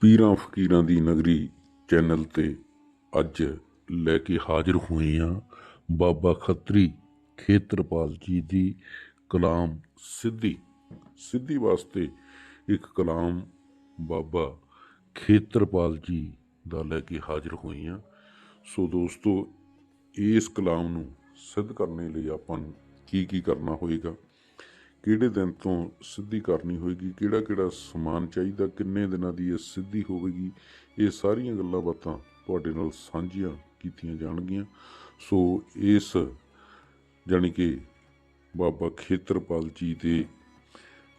ਪੀਰਾਂ ਫਕੀਰਾਂ ਦੀ ਨਗਰੀ ਚੈਨਲ ਤੇ ਅੱਜ ਲੈ ਕੇ ਹਾਜ਼ਰ ਹੋਏ ਹਾਂ ਬਾਬਾ ਖੱਤਰੀ ਖੇਤਰਪਾਲ ਜੀ ਦੀ ਕਲਾਮ ਸਿੱਧੀ। ਸਿੱਧੀ ਵਾਸਤੇ ਇੱਕ ਕਲਾਮ ਬਾਬਾ ਖੇਤਰਪਾਲ ਜੀ ਦਾ ਲੈ ਕੇ ਹਾਜ਼ਰ ਹੋਏ ਹਾਂ। ਸੋ ਦੋਸਤੋ, ਇਸ ਕਲਾਮ ਨੂੰ ਸਿੱਧ ਕਰਨ ਲਈ ਆਪਾਂ ਨੂੰ ਕੀ ਕੀ ਕਰਨਾ ਹੋਏਗਾ? ਕਿਹੜੇ ਦਿਨ ਤੋਂ ਸਿੱਧੀ ਕਰਨੀ ਹੋਏਗੀ? ਕਿਹੜਾ ਕਿਹੜਾ ਸਮਾਨ ਚਾਹੀਦਾ? ਕਿੰਨੇ ਦਿਨਾਂ ਦੀ ਇਹ ਸਿੱਧੀ ਹੋਵੇਗੀ? ਇਹ ਸਾਰੀਆਂ ਗੱਲਾਂ ਬਾਤਾਂ ਤੁਹਾਡੇ ਨਾਲ ਸਾਂਝੀਆਂ ਕੀਤੀਆਂ ਜਾਣਗੀਆਂ। ਸੋ ਇਸ ਜਾਣੀ ਕਿ ਬਾਬਾ ਖੇਤਰਪਾਲ ਜੀ ਦੇ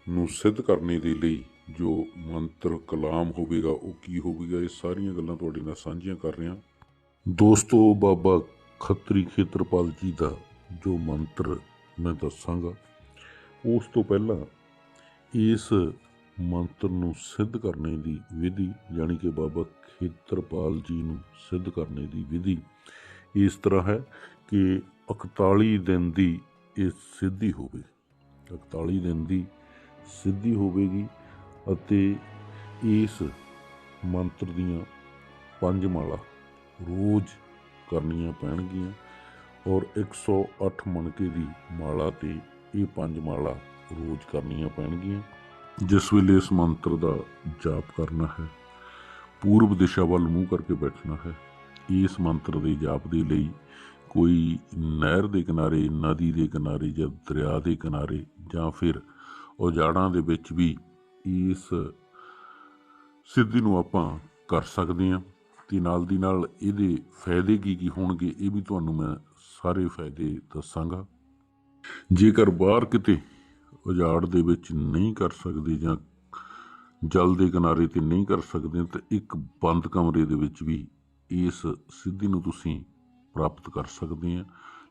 ਨੂੰ ਸਿੱਧ ਕਰਨੇ ਦੇ ਲਈ ਜੋ ਮੰਤਰ ਕਲਾਮ ਹੋਵੇਗਾ, ਉਹ ਕੀ ਹੋਵੇਗਾ? ਇਹ ਸਾਰੀਆਂ ਗੱਲਾਂ ਤੁਹਾਡੇ ਨਾਲ ਸਾਂਝੀਆਂ ਕਰ ਰਿਹਾ। ਦੋਸਤੋ, ਬਾਬਾ ਖੱਤਰੀ ਖੇਤਰਪਾਲ ਜੀ ਦਾ ਜੋ ਮੰਤਰ ਮੈਂ ਦੱਸਾਂਗਾ ਉਸ ਤੋਂ ਪਹਿਲਾਂ ਇਸ ਮੰਤਰ ਨੂੰ ਸਿੱਧ ਕਰਨੇ ਦੀ ਵਿਧੀ, ਯਾਨੀ ਕਿ ਬਾਬਾ ਖੇਤਰਪਾਲ ਜੀ ਨੂੰ ਸਿੱਧ ਕਰਨੇ ਦੀ ਵਿਧੀ ਇਸ ਤਰ੍ਹਾਂ ਹੈ ਕਿ 41 ਦਿਨ ਦੀ ਇਹ ਸਿੱਧੀ ਹੋਵੇ। 41 ਦਿਨ ਦੀ ਸਿੱਧੀ ਹੋਵੇਗੀ ਅਤੇ ਇਸ ਮੰਤਰ ਦੀਆਂ ਪੰਜ ਮਾਲਾ ਰੋਜ਼ ਕਰਨੀਆਂ ਪੈਣਗੀਆਂ ਔਰ 108 ਮਣਕੇ ਦੀ ਮਾਲਾ ਤੇ ਇਹ ਪੰਜ ਮਾਲਾ ਰੋਜ਼ ਕਰਨੀਆਂ ਪੈਣਗੀਆਂ। ਜਿਸ ਵੇਲੇ ਇਸ ਮੰਤਰ ਦਾ ਜਾਪ ਕਰਨਾ ਹੈ, ਪੂਰਬ ਦਿਸ਼ਾ ਵੱਲ ਮੂੰਹ ਕਰਕੇ ਬੈਠਣਾ ਹੈ, ਇਸ ਮੰਤਰ ਦੇ ਜਾਪ ਦੇ ਲਈ ਕੋਈ ਨਹਿਰ ਦੇ ਕਿਨਾਰੇ, ਨਦੀ ਦੇ ਕਿਨਾਰੇ ਜਾਂ ਦਰਿਆ ਦੇ ਕਿਨਾਰੇ ਜਾਂ ਫਿਰ ਉਜਾੜਾਂ ਦੇ ਵਿੱਚ ਵੀ ਇਸ ਸਿੱਧੀ ਨੂੰ ਆਪਾਂ ਕਰ ਸਕਦੇ ਹਾਂ ਤੇ ਨਾਲ ਦੀ ਨਾਲ ਇਹਦੇ ਫਾਇਦੇ ਕੀ ਕੀ ਹੋਣਗੇ, ਇਹ ਵੀ ਤੁਹਾਨੂੰ ਮੈਂ ਸਾਰੇ ਫਾਇਦੇ ਦੱਸਾਂਗਾ। ਜੇਕਰ ਬਾਹਰ ਕਿਤੇ ਉਜਾੜ ਦੇ ਵਿੱਚ ਨਹੀਂ ਕਰ ਸਕਦੇ ਜਾਂ ਜਲ ਦੇ ਕਿਨਾਰੇ ਤੇ ਨਹੀਂ ਕਰ ਸਕਦੇ, ਤਾਂ ਇੱਕ ਬੰਦ ਕਮਰੇ ਦੇ ਵਿੱਚ ਵੀ ਇਸ ਸਿੱਧੀ ਨੂੰ ਤੁਸੀਂ ਪ੍ਰਾਪਤ ਕਰ ਸਕਦੇ ਆ।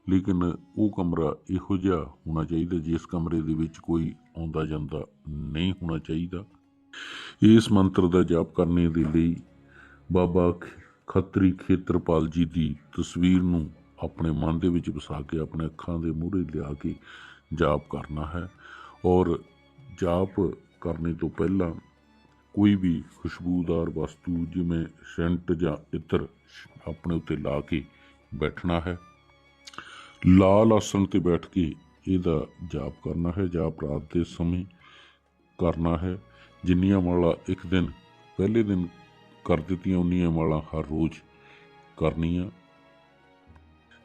ਲੇਕਿਨ ਉਹ ਕਮਰਾ ਇਹੋ ਜਿਹਾ ਹੋਣਾ ਚਾਹੀਦਾ ਜਿਸ ਕਮਰੇ ਦੇ ਵਿੱਚ ਕੋਈ ਆਉਂਦਾ ਜਾਂਦਾ ਨਹੀਂ ਹੋਣਾ ਚਾਹੀਦਾ। ਇਸ ਮੰਤਰ ਦਾ ਜਾਪ ਕਰਨੇ ਦੇ ਲਈ ਬਾਬਾ ਖ- ਖੱਤਰੀ ਖੇਤਰਪਾਲ ਜੀ ਦੀ ਤਸਵੀਰ ਨੂੰ ਆਪਣੇ ਮਨ ਦੇ ਵਿੱਚ ਵਸਾ ਕੇ, ਆਪਣੇ ਅੱਖਾਂ ਦੇ ਮੂਹਰੇ ਲਿਆ ਕੇ ਜਾਪ ਕਰਨਾ ਹੈ। ਔਰ ਜਾਪ ਕਰਨੇ ਤੋਂ ਪਹਿਲਾਂ ਕੋਈ ਵੀ ਖੁਸ਼ਬੂਦਾਰ ਵਸਤੂ, ਜਿਵੇਂ ਸੈਂਟ ਜਾਂ ਇਤਰ, ਆਪਣੇ ਉੱਤੇ ਲਾ ਕੇ ਬੈਠਣਾ ਹੈ। ਲਾਲ ਆਸਣ ਤੇ ਬੈਠ ਕੇ ਇਹਦਾ ਜਾਪ ਕਰਨਾ ਹੈ। ਜਾਪ ਰਾਤ ਦੇ ਸਮੇਂ ਕਰਨਾ ਹੈ। ਜਿੰਨੀਆਂ ਮਾਲਾ ਇੱਕ ਦਿਨ, ਪਹਿਲੇ ਦਿਨ ਕਰ ਦਿੱਤੀਆਂ, ਉਨੀਆਂ ਮਾਲਾ ਹਰ ਰੋਜ਼ ਕਰਨੀਆਂ।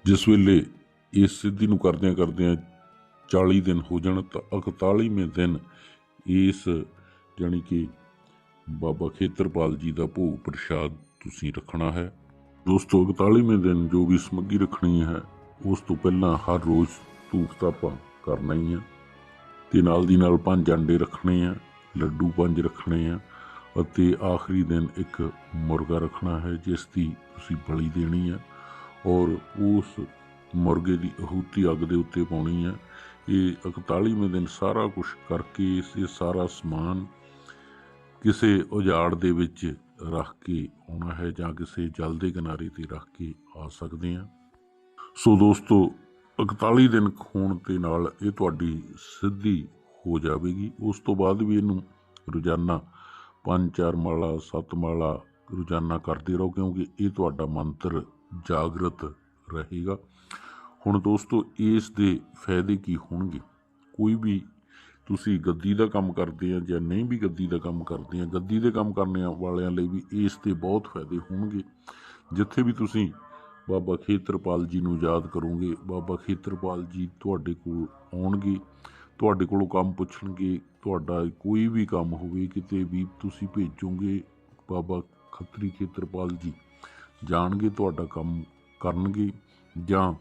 ਜਿਸ ਵੇਲੇ ਇਸ ਸਿੱਧੀ ਨੂੰ ਕਰਦਿਆਂ ਕਰਦਿਆਂ 40 ਦਿਨ ਹੋ ਜਾਣ ਤਾਂ 41ਵੇਂ ਦਿਨ ਇਸ ਜਾਣੀ ਕਿ ਬਾਬਾ ਖੇਤਰਪਾਲ ਜੀ ਦਾ ਭੋਗ ਪ੍ਰਸ਼ਾਦ ਤੁਸੀਂ ਰੱਖਣਾ ਹੈ। ਦੋਸਤੋ 41ਵੇਂ ਦਿਨ ਜੋ ਵੀ ਸਮੱਗੀ ਰੱਖਣੀ ਹੈ, ਉਸ ਤੋਂ ਪਹਿਲਾਂ ਹਰ ਰੋਜ਼ ਧੂਪ ਤਾਪਾ ਕਰਨਾ ਹੀ ਆ। ਤੇ ਨਾਲ ਦੀ ਨਾਲ ਪੰਜ ਅੰਡੇ ਰੱਖਣੇ ਆ, ਲੱਡੂ ਪੰਜ ਰੱਖਣੇ ਆ ਅਤੇ ਆਖਰੀ ਦਿਨ ਇੱਕ ਮੁਰਗਾ ਰੱਖਣਾ ਹੈ, ਜਿਸ ਦੀ ਤੁਸੀਂ ਬਲੀ ਦੇਣੀ ਆ। ਔਰ ਉਸ ਮੁਰਗੇ ਦੀ ਅਹੂਤੀ ਅੱਗ ਦੇ ਉੱਤੇ ਪਾਉਣੀ ਹੈ। ਇਹ 41ਵੇਂ ਦਿਨ ਸਾਰਾ ਕੁਝ ਕਰਕੇ ਇਹ ਸਾਰਾ ਸਮਾਨ ਕਿਸੇ ਉਜਾੜ ਦੇ ਵਿੱਚ ਰੱਖ ਕੇ ਆਉਣਾ ਹੈ ਜਾਂ ਕਿਸੇ ਜਲ ਦੇ ਕਿਨਾਰੇ ਤੇ ਰੱਖ ਕੇ ਆ ਸਕਦੇ ਹਾਂ। ਸੋ ਦੋਸਤੋ 41 ਦਿਨ ਹੋਣ ਦੇ ਨਾਲ ਇਹ ਤੁਹਾਡੀ ਸਿੱਧੀ ਹੋ ਜਾਵੇਗੀ। ਉਸ ਤੋਂ ਬਾਅਦ ਵੀ ਇਹਨੂੰ ਰੋਜ਼ਾਨਾ ਪੰਜ ਚਾਰ ਮਾਲਾ, ਸੱਤ ਮਾਲਾ ਰੋਜ਼ਾਨਾ ਕਰਦੇ ਰਹੋ, ਕਿਉਂਕਿ ਇਹ ਤੁਹਾਡਾ ਮੰਤਰ ਜਾਗਰਤ ਰਹੇਗਾ। ਹੁਣ ਦੋਸਤੋ, ਇਸ ਦੇ ਫਾਇਦੇ ਕੀ ਹੋਣਗੇ? ਕੋਈ ਵੀ ਤੁਸੀਂ ਗੱਦੀ ਦਾ ਕੰਮ ਕਰਦੇ ਆ ਜਾਂ ਨਹੀਂ ਵੀ ਗੱਦੀ ਦਾ ਕੰਮ ਕਰਦੇ ਆ, ਗੱਦੀ ਦੇ ਕੰਮ ਕਰਨ ਵਾਲਿਆਂ ਲਈ ਵੀ ਇਸ ਦੇ ਬਹੁਤ ਫਾਇਦੇ ਹੋਣਗੇ। ਜਿੱਥੇ ਵੀ ਤੁਸੀਂ ਬਾਬਾ ਖੇਤਰਪਾਲ ਜੀ ਨੂੰ ਯਾਦ ਕਰੋਗੇ, ਬਾਬਾ ਖੇਤਰਪਾਲ ਜੀ ਤੁਹਾਡੇ ਕੋਲ ਆਉਣਗੇ, ਤੁਹਾਡੇ ਕੋਲੋਂ ਕੰਮ ਪੁੱਛਣਗੇ, ਤੁਹਾਡਾ ਕੋਈ ਵੀ ਕੰਮ ਹੋਵੇ, ਕਿਤੇ ਵੀ ਤੁਸੀਂ ਭੇਜੋਗੇ ਬਾਬਾ ਖੱਤਰੀ ਖੇਤਰਪਾਲ ਜੀ। ਜਾਣਗੇ, ਤੁਹਾਡਾ ਕੰਮ ਕਰਨਗੇ ਜਾਂ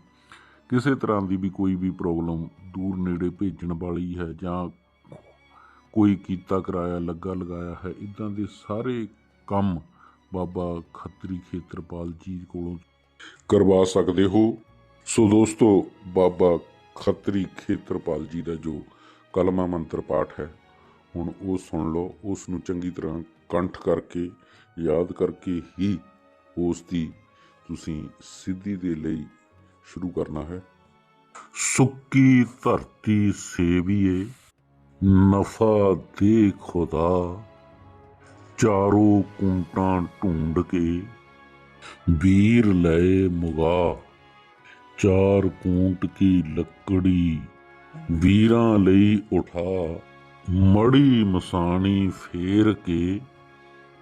ਕਿਸੇ ਤਰ੍ਹਾਂ ਦੀ ਵੀ ਕੋਈ ਵੀ ਪ੍ਰੋਬਲਮ ਦੂਰ ਨੇੜੇ ਭੇਜਣ ਵਾਲੀ ਹੈ ਜਾਂ ਕੋਈ ਕੀਤਾ ਕਰਾਇਆ, ਲੱਗਾ ਲਗਾਇਆ ਹੈ ਇਦਾਂ ਦੇ ਸਾਰੇ ਕੰਮ ਬਾਬਾ ਖੱਤਰੀ ਖੇਤਰਪਾਲ ਜੀ ਕੋਲੋਂ ਕਰਵਾ ਸਕਦੇ ਹੋ। ਸੋ ਦੋਸਤੋ, ਬਾਬਾ ਖੱਤਰੀ ਖੇਤਰਪਾਲ ਜੀ ਦਾ ਜੋ ਕਲਮਾ ਮੰਤਰ ਪਾਠ ਹੈ, ਹੁਣ ਉਹ ਸੁਣ ਲਓ, ਉਸ ਨੂੰ ਚੰਗੀ ਤਰ੍ਹਾਂ ਕੰਠ ਕਰਕੇ, ਯਾਦ ਕਰਕੇ ਹੀ ਉਸ ਦੀ ਤੁਸੀਂ ਸਿੱਧੀ ਦੇ ਲਈ ਸ਼ੁਰੂ ਕਰਨਾ ਹੈ। ਸੁੱਕੀ ਧਰਤੀ ਸੇਵੀਏ, ਨਫਾ ਦੇ ਖੁਦਾ। ਚਾਰੋਂ ਕੁੰਟਾਂ ਢੂੰਡ ਕੇ ਵੀਰ ਲਏ ਮੁਗਾ। ਚਾਰ ਕੂੰਟ ਕੀ ਲੱਕੜੀ ਵੀਰਾਂ ਲਈ ਉਠਾ। ਮੜੀ ਮਸਾਣੀ ਫੇਰ ਕੇ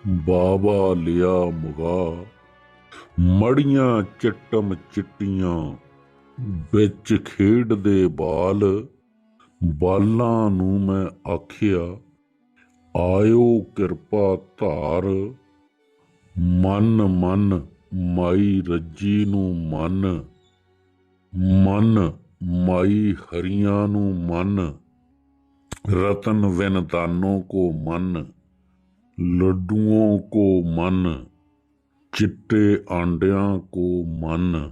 ਬਾਬਾ ਲਿਆ ਮੁਗਾ। ਮੜੀਆਂ ਚਟਮ ਚਿੱਟੀਆਂ ਵਿੱਚ ਖੇਡਦੇ ਬਾਲ, ਬਾਲਾਂ ਨੂੰ ਮੈਂ ਆਖਿਆ, ਆਇਓ ਕਿਰਪਾ ਧਾਰ। ਮਨ ਮਨ, ਮਾਈ ਰੱਜੀ ਨੂੰ ਮਨ। ਮਨ, ਮਾਈ ਹਰੀਆਂ ਨੂੰ ਮਨ। ਰਤਨ ਵਿਨ ਦਾਨੋਂ ਕੋ ਮਨ ਲੱਡੂਓਂ ਕੋ ਮਨ। ਚਿੱਟੇ ਆਂਡਿਆਂ ਕੋ ਮਨ,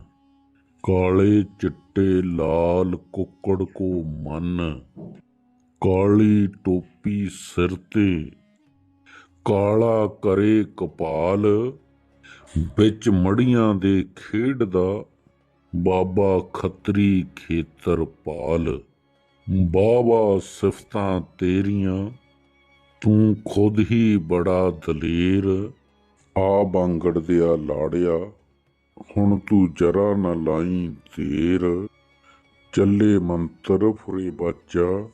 ਕਾਲੇ ਚਿੱਟੇ ਲਾਲ ਕੁੱਕੜ ਕੋ ਮਨ, ਕਾਲੀ ਟੋਪੀ ਸਿਰ ਤੇ, ਕਾਲਾ ਕਰੇ ਕਪਾਲ, ਵਿੱਚ ਮੜੀਆਂ ਦੇ ਖੇਡ ਦਾ ਬਾਬਾ ਖੱਤਰੀ ਖੇਤਰ ਪਾਲ ਬਾਬਾ ਸਿਫਤਾਂ ਤੇਰੀਆਂ, ਤੂੰ ਖੁਦ ਹੀ ਬੜਾ ਦਲੇਰ ਆ ਬਾਂਗੜ ਦਿਆ ਲਾੜਿਆ, ਹੁਣ ਤੂੰ ਜਰਾ ਨਾ ਲਾਈ ਦੇਰ। ਚੱਲੇ ਮੰਤਰ ਫੁਰੇ ਬੱਚਾ,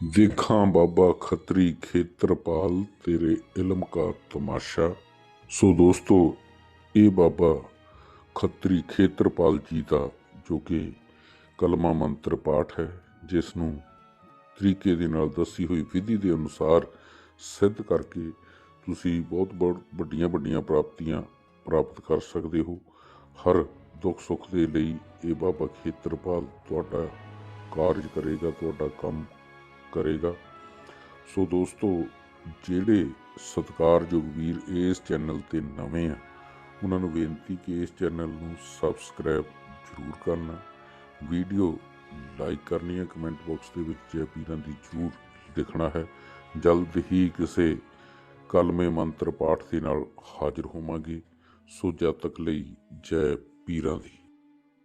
ਦੇਖਾਂ ਬਾਬਾ ਖੱਤਰੀ ਖੇਤਰਪਾਲ ਤੇਰੇ ਇਲਮ ਕਾ ਤਮਾਸ਼ਾ। ਸੋ ਦੋਸਤੋ, ਇਹ ਬਾਬਾ ਖੱਤਰੀ ਖੇਤਰਪਾਲ ਜੀ ਦਾ ਜੋ ਕਿ ਕਲਮਾ ਮੰਤਰ ਪਾਠ ਹੈ ਜਿਸ ਨੂੰ ਤਰੀਕੇ ਦੇ ਨਾਲ ਦੱਸੀ ਹੋਈ ਵਿਧੀ ਦੇ ਅਨੁਸਾਰ ਸਿੱਧ ਕਰਕੇ ਤੁਸੀਂ ਬਹੁਤ ਬਹੁਤ ਵੱਡੀਆਂ ਵੱਡੀਆਂ ਪ੍ਰਾਪਤੀਆਂ ਪ੍ਰਾਪਤ ਕਰ ਸਕਦੇ ਹੋ। ਹਰ ਦੁੱਖ ਸੁੱਖ ਦੇ ਲਈ ਇਹ ਬਾਬਾ ਖੇਤਰਪਾਲ ਤੁਹਾਡਾ ਕਾਰਜ ਕਰੇਗਾ, ਤੁਹਾਡਾ ਕੰਮ ਕਰੇਗਾ। ਸੋ ਦੋਸਤੋ, ਜਿਹੜੇ ਸਤਿਕਾਰਯੋਗ ਵੀਰ ਇਸ ਚੈਨਲ ਤੇ ਨਵੇਂ ਆ, ਉਹਨਾਂ ਨੂੰ ਬੇਨਤੀ ਕਿ ਇਸ ਚੈਨਲ ਨੂੰ ਸਬਸਕ੍ਰਾਈਬ ਜ਼ਰੂਰ ਕਰਨਾ। ਵੀਡੀਓ ਲਾਈਕ ਕਰਨੀ ਹੈ, ਕਮੈਂਟ ਬਾਕਸ ਦੇ ਵਿੱਚ ਜੈ ਪੀਰਾਂ ਦੀ ਜ਼ਰੂਰ ਲਿਖਣਾ ਹੈ। ਜਲਦ ਹੀ ਕਿਸੇ ਕਲਮੇ ਮੰਤਰ ਪਾਠ ਦੇ ਨਾਲ ਹਾਜ਼ਰ ਹੋਵਾਂਗੇ। ਸੋ ਜਦ ਤੱਕ ਲਈ ਜੈ ਪੀਰਾਂ ਦੀ।